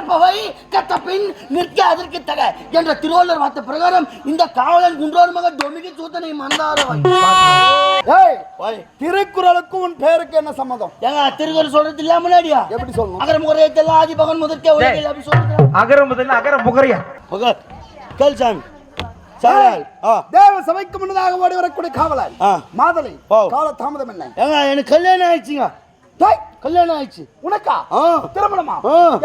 கற்பவை கற்ற பின் நிற்க அதற்கு தக என்ற திருவள்ளுவர் வார்த்தை பிரகாரம் இந்த காவலன் குன்றோர் மகன் டொமிகி சூத்தனை மந்தாரவன் ஏய் திருக்குறளுக்கு உன் பேருக்கு என்ன சம்மதம்? ஏங்க திருக்குறள் சொல்றது இல்ல முன்னாடியா? எப்படி சொல்லணும்? அகர முறையத்தெல்லாம் ஆதி பகன் முதற்கே உலகில் அப்படி சொல்லுங்க அகர முதல்ல அகர முகரையா? கேள் சாமி. தேவ சபைக்கு முன்னதாக ஓடி வரக்கூடிய காவலன் ஆ. மாதலை. கால தாமதம் என்ன எனக்கு கல்யாணம் ஆயிடுச்சுங்க. கல்யாணம் ஆயிடுச்சு. உனக்கா? திருமணமா.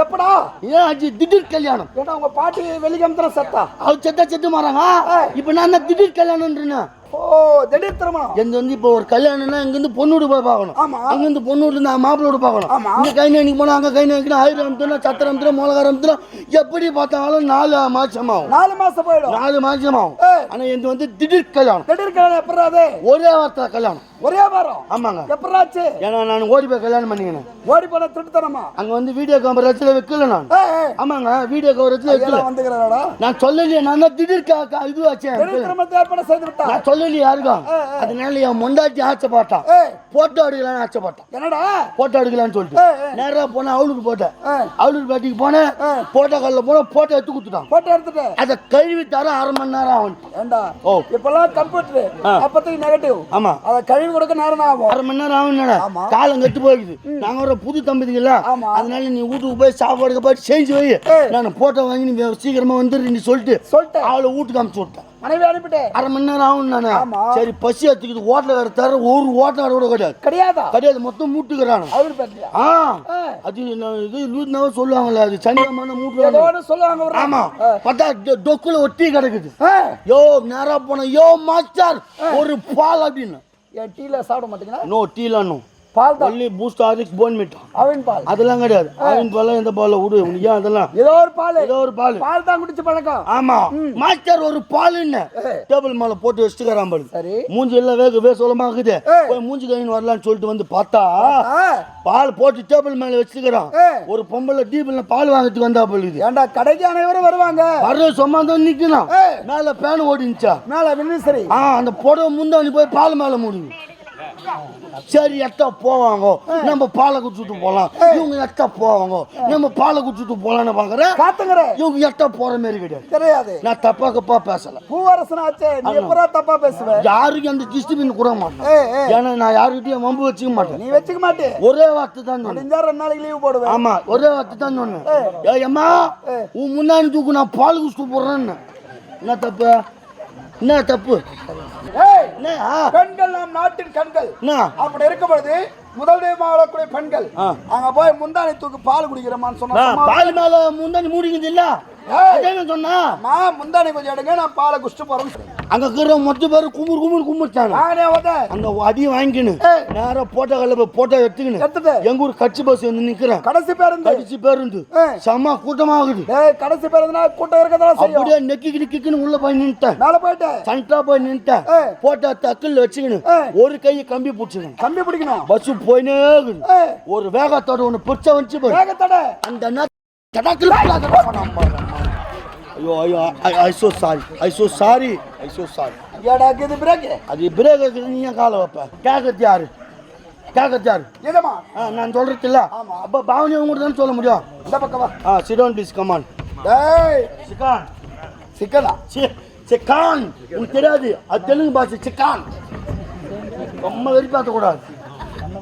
எப்படா? ஏன் ஆச்சு? திடீர் கல்யாணம். ஏடா உங்க பாட்டி வெளிகம்பரம் செத்தா? அவர் செத்தா செத்து மாறாங்க. இப்போ நான் திடீர் கல்யாணம்ன்றேன் ஓ திடீர் திருமணம். எங்க வந்து இப்போ ஒரு கல்யாணம்னா இங்க இருந்து பொண்ணு வீடு போய் பார்க்கணும். ஆமா. அங்க இருந்து பொண்ணு வீடு நான் மாப்பிள்ளை வீடு பார்க்கணும். ஆமா. இங்க கை நடிக்கு போனா அங்க கை நடிக்கணும் ஆயிரம் அமுத்தணும் சத்திரம் அமுத்தணும் மிளகாரம் அமுத்தணும் எப்படி பார்த்தாலும் நாலு மாசம் ஆகும். நாலு மாசம் போயிடும். நாலு மாசம் ஆகும். ஆனா இது வந்து திடீர் கல்யாணம். திடீர் கல்யாணம் எப்படா ஒரே வார்த்தை கல்யாணம். ஒரே வாரம். ஆமாங்க. எப்படாச்சு ஏன்னா நான் ஓடி போய் கல்யாணம் பண்ணிக்கினேன். ஓடி போன திருட்டுத்தனமா? அங்க வந்து வீடியோ வச்சுல வைக்கல நான். ஆமாங்க வீடியோ கேமரா வச்சுல வைக்கல. வந்துக்கிறாடா நான் சொல்லலையே நான் தான் திடீர் இது திருமணத்தை ஏற்பாடு செய்து விட்டா? நான் சொல்லலையே யாருக்கும் அதனால என் முண்டாட்டி ஆச்சப்பாட்டான் போட்டோ எடுக்கலாம்னு ஆச்சப்பாட்டான் என்னடா? போட்டோ எடுக்கலாம்னு சொல்லிட்டு. நேரா போனேன் அவளுக்கு போட்டேன் அவளுக்கு பேட்டிக்கு போனேன். போட்டோ கல்ல போன போட்டோ எடுத்து கொடுத்துட்டான். போட்டோ எடுத்துட்டு? அதை கழுவி தர அரை மணி நேரம் ஆகும். ஏண்டா? ஓ. இப்பெல்லாம் கம்ப்யூட்டர். அப்பத்துக்கு நெகட்டிவ் ஆமா. அதை கழுவி கொடுக்க நேரம் தான் ஆகும். அரை மணி நேரம் ஆகும். காலம் கெட்டு போயிடுது. நாங்க ஒரு புது தம்பதிங்கள. அதனால நீ வீட்டுக்கு போய் சாப்பாடு போய் செஞ்சு வை. நான் போட்டோ வாங்கி நீ சீக்கிரமா வந்துடு நீ சொல்லிட்டு சொல்லிட்டேன். அவளை வீட்டுக்கு அனுப்பிச்சு விட்டேன். மனைவி அனுப்பிட்டேன் அரை மணி நேரம் ஆகும் நானு. சரி பசி வேற தர ஒரு ஹோட்டல் கூட கிடையாது. கிடையாதா? கிடையாது மொத்தம் மூட்டுக்கிறானு. ஆ. அது இது லூத்னாவே சொல்லுவாங்கல்ல அது சனியமான மூட்டு ஏதோ ஒண்ணு சொல்லுவாங்க ஆமா. பார்த்தா டொக்குல ஒட்டி கிடக்குது. யோ நேரா போன. யோ மாஸ்டர் ஒரு பால் அப்படின்னு. டீல சாப்பிட மாட்டீங்களா? நோ டீலானோ பால் தான். Only Boost Horlicks Bournvita Aavin பால். அதெல்லாம் கிடையாது. ஆவின் பால் எந்த பால் விடு உனக்கு அதெல்லாம்? ஏதோ ஒரு பால். ஏதோ ஒரு பால். பால் தான் குடிச்சு பழக்கம். ஆமா. மாஸ்டர் ஒரு பால் என்ன. டேபிள் மேல போட்டு வச்சுக்கிறான் பாரு. சரி. மூஞ்சி எல்லாம் வேக வேக சொல்லமா இருக்குது. ஏய். போய் மூஞ்சி கழின்னு வரலான்னு சொல்லிட்டு வந்து பார்த்தா. பால் போட்டு டேபிள் மேல வச்சுக்கிறான். ஒரு பொம்பளை டீபிள்ல பால் வாங்கிறதுக்கு வந்தா போலுது ஏண்டா கடைக்கு அனைவரும் வருவாங்க. வர்ற சும்மா தான் நிக்கணும் ஏய். மேல பேன் ஓடிச்சா மேல வினிசரி ஆ அந்த புடவை முந்தாணி போய் பால் மேல முடியும் சரி எட்டா போவாங்க? நம்ம பாலை குடிச்சிட்டு போலாம். இவங்க எட்டா போவாங்க? நம்ம பாலை குடிச்சிட்டு போலாம்னு பாக்குறேன் காத்துங்கிற. இவங்க எட்டா போற மாதிரி கிடையாது. தெரியாது நான் தப்பா கப்பா பேசல. பூவரசன் ஆச்சே நீ எப்பரா தப்பா பேசுவ? யாருக்கும் அந்த டிஸ்டிபின் கூட மாட்டேன். ஏன்னா நான் யாருக்கிட்டையும் வம்பு வச்சுக்க மாட்டேன். நீ வச்சுக்க மாட்டே ஒரே வார்த்தை தான் சொன்னேன். ரெண்டு நாளைக்கு லீவ் போடுவேன். ஆமா ஒரே வார்த்தை தான் சொன்னேன். ஏய். அம்மா உன் முன்னாடி தூக்கு நான் பால் குடிச்சிட்டு போடுறேன்னு என்ன தப்பு? என்ன தப்பு? ஆ, பெண்கள் நம் நாட்டின் கண்கள். அப்படி இருக்கும் பொழுது முதல் தெய்வம் ஆளக்கூடிய பெண்கள். அங்க போய் முந்தானை தூக்கு பால் குடிக்கிறமான்னு சொன்னா பால் மேல முந்தாணி மூடிக்குது இல்ல? சொன்னா அம்மா முந்தானை கொஞ்சம் எடுங்க நான் பாலை போறேன்னு சொன்னேன். அங்க இருக்கிற மொத்த பேரு குமுறு குமுறு கும்பிட்டாங்க நானே வந்தேன் அந்த அடியும் வாங்கிக்கணும் ஏய். நேரா போட்டோ கல்ல போட்டோ எடுத்துக்கணும் எடுத்துட்டு. எங்க ஊர் கட்சி பஸ் வந்து நிக்கிறேன். கடைசி பேருந்து. கடிச்சு பேருந்து. ஏய். செம்ம கூட்டமாகுது. ஏய் கடைசி பேருந்துனா கூட்டம் இருக்கதான் அப்படியே நெக்கிக்கிட்டு கிக்குன்னு உள்ள போய் நின்ட்டேன் மேல போயிட்டு. சண்டா போய் நின்ட்டேன். போட்டோ தக்கல் வச்சுக்கணும் ஏய். ஒரு கையை கம்பி பிடிச்சிக்கணும் கம்பி பிடிக்கணும். பஸ் போயினே ஒரு வேகத்தோட ஒன்று பிடிச்ச வந்துச்சு வேகத்தடை. அந்த தடாக்கில். ஐயோ ஐயோ I so sorry I so sorry I so sorry ஏடா இது பிரேக் அது பிரேக் இருக்குது நீ ஏன் காலை வைப்ப? கேட்கறது யாரு? கேட்கறது யாரு? இதமா ஆ நான் சொல்றது இல்ல. ஆமா. அப்ப பாவனி உங்க தானே சொல்ல முடியும்? இந்த பக்கம் வா. ஆ சிடோன் ப்ளீஸ் கமான் டேய்! சிக்கான். சிக்கனா சிக்கான். உனக்கு தெரியாது. அது தெலுங்கு பாஷை சிக்கான். ரொம்ப வெறிப்பாத்த கூடாது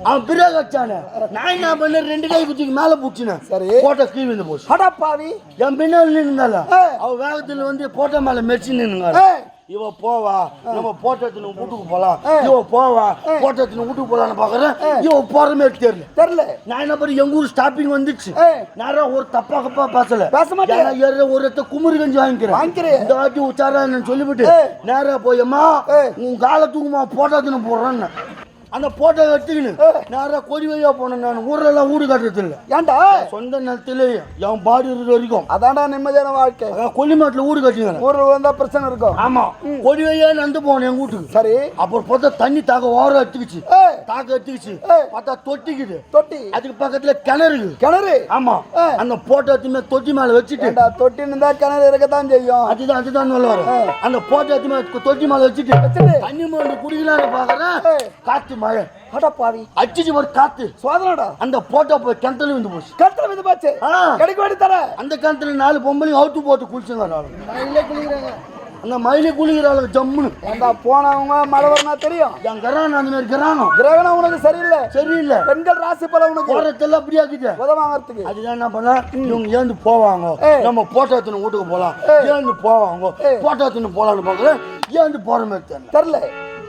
அவன் பிரேக் வச்சானே. நான் என்ன பண்ண ரெண்டு கை குச்சிக்கு மேல பூச்சினேன் சரி. போட்டோ கீழ் வந்து போச்சு. அடா பாவி. என் பின்னாடி நின்றால ஏய். அவ வேகத்துல வந்து போட்டோ மேல மெரிச்சு நின்னுங்க இவ போவா. நம்ம போட்டோ எடுத்துன்னு வீட்டுக்கு போலாம். இவ போவா. போட்டோ எடுத்துன்னு வீட்டுக்கு போலாம்னு பாக்குறேன். இவ போற மாதிரி தெரியல. தெரியல. நான் என்ன பண்ணி எங்க ஊர் ஸ்டாப்பிங் வந்துச்சு. நேரம் ஒரு தப்பா கப்பா பேசல. பேச மாட்டேன். ஏற ஒரு இடத்த குமுறு கஞ்சி வாங்கிக்கிறேன். வாங்கிக்கிறேன். இந்த வாட்டி உச்சாரா சொல்லிவிட்டு. நேரா போய் அம்மா ஏய். உன் காலை தூக்குமா போட்டோ எடுத்துன்னு போடுறேன்னு. அந்த போட்டோ எடுத்துக்கின்னு நேரா கொடி வழியா போனேன் நான். ஊர்ல எல்லாம் வீடு கட்டுறது இல்ல ஏன்டா சொந்த நிலத்திலே என் பாடி இருக்கிற வரைக்கும். அதான்டா நிம்மதியான வாழ்க்கை. கொல்லிமாட்டில் வீடு கட்டிக்கிறேன். ஊர்ல வந்தா பிரச்சனை இருக்கும். ஆமா. கொடி வழியா நடந்து போனேன் என் வீட்டுக்கு. சரி. அப்புறம் பார்த்தா தண்ணி தாக்க ஓரம் எடுத்துக்கிச்சு. தாக்க எடுத்துக்கிச்சு. பார்த்தா தொட்டிக்குது. தொட்டி. அதுக்கு பக்கத்துல கிணறு. கிணறு? ஆமா. ஏய். அந்த போட்டோ எடுத்துமே தொட்டி மேல வச்சுட்டு. தொட்டின்னு தான் கிணறு இருக்கத்தான் செய்யும். அதுதான் அதுதான் சொல்ல வரேன். அந்த போட்டோ எடுத்துமே தொட்டி மேல வச்சுட்டு. தண்ணி மருந்து குடிக்கலாம்னு பாக்குறேன் ஏய். மழை. அட பாவி. அடிச்சு ஒரு காத்து. சோதனடா அந்த போட்டோ போய் கிணத்துல வந்து போச்சு. கட்டளை வந்து பாச்சு. கிடைக்க வேண்டி தர. அந்த கிணத்துல நாலு பொம்பளையும் அவுத்து போட்டு குளிச்சுங்க மயிலே குளிக்கிறாங்க. அந்த மயிலே குளிக்கிறாள் ஜம்முன்னு. ஏன்டா போனவங்க மழை வரனா தெரியும். என் கரானம் அந்த மாதிரி கரானம் கிரகணம் உனக்கு சரியில்லை. சரியில்லை. பெண்கள் ராசி பல உனக்கு. போறதெல்லாம் அப்படி ஆக்கிட்டு. உத வாங்கறதுக்கு அதுதான் என்ன பண்ண? இவங்க ஏந்து போவாங்க. நம்ம போட்டோ எடுத்துன்னு வீட்டுக்கு ஏய். ஏந்து போவாங்க. போட்டோ எடுத்துன்னு போலாம்னு பாக்குறேன் ஏந்து போற மாதிரி தெரியல. தெரியல.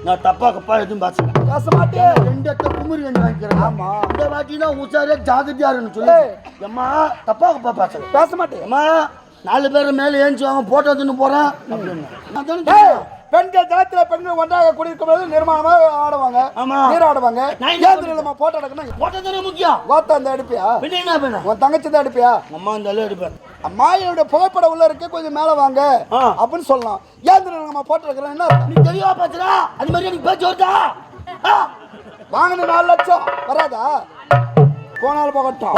நான் தப்பா கப்பா எதுவும் பேசல பேச மாட்டே ரெண்டு இடத்த குமுறி கஞ்சி வாங்கிக்கிறேன் ஆமா. இந்த வாட்டினா உச்சாரே ஜாகிரதையா இருக்குன்னு சொல்லி. அம்மா தப்பா கப்பா பேசல பேச மாட்டே அம்மா நாலு பேர் மேல ஏஞ்சி வாங்க போட்டோ எடுத்துன்னு போறேன். அப்படின்னு. பெண்கள் ஜலத்துல பெண்கள் ஒன்றாக குடியிருக்கும் போது நிர்மாணமாக ஆடுவாங்க. ஆமா. ஏன் நம்ம போட்டோ எடுக்கணும் போட்டோ தானே முக்கியம்? கோத்தா அந்த அடிப்பியா உன் தங்கச்சி தான் அடிப்பியா அம்மா இந்த அளவு எடுப்பேன் அம்மா என்னோட புகைப்படம் உள்ள இருக்கு கொஞ்சம் மேல வாங்க. அப்படின்னு சொல்லலாம். ஏன் நம்ம போட்டோ என்ன? நீ தெளிவா பேசுறா அது மாதிரி எனக்கு பேச்சு வருதா? வாங்கின நாலு லட்சம். வராதா? போனாலும் போகட்டும்.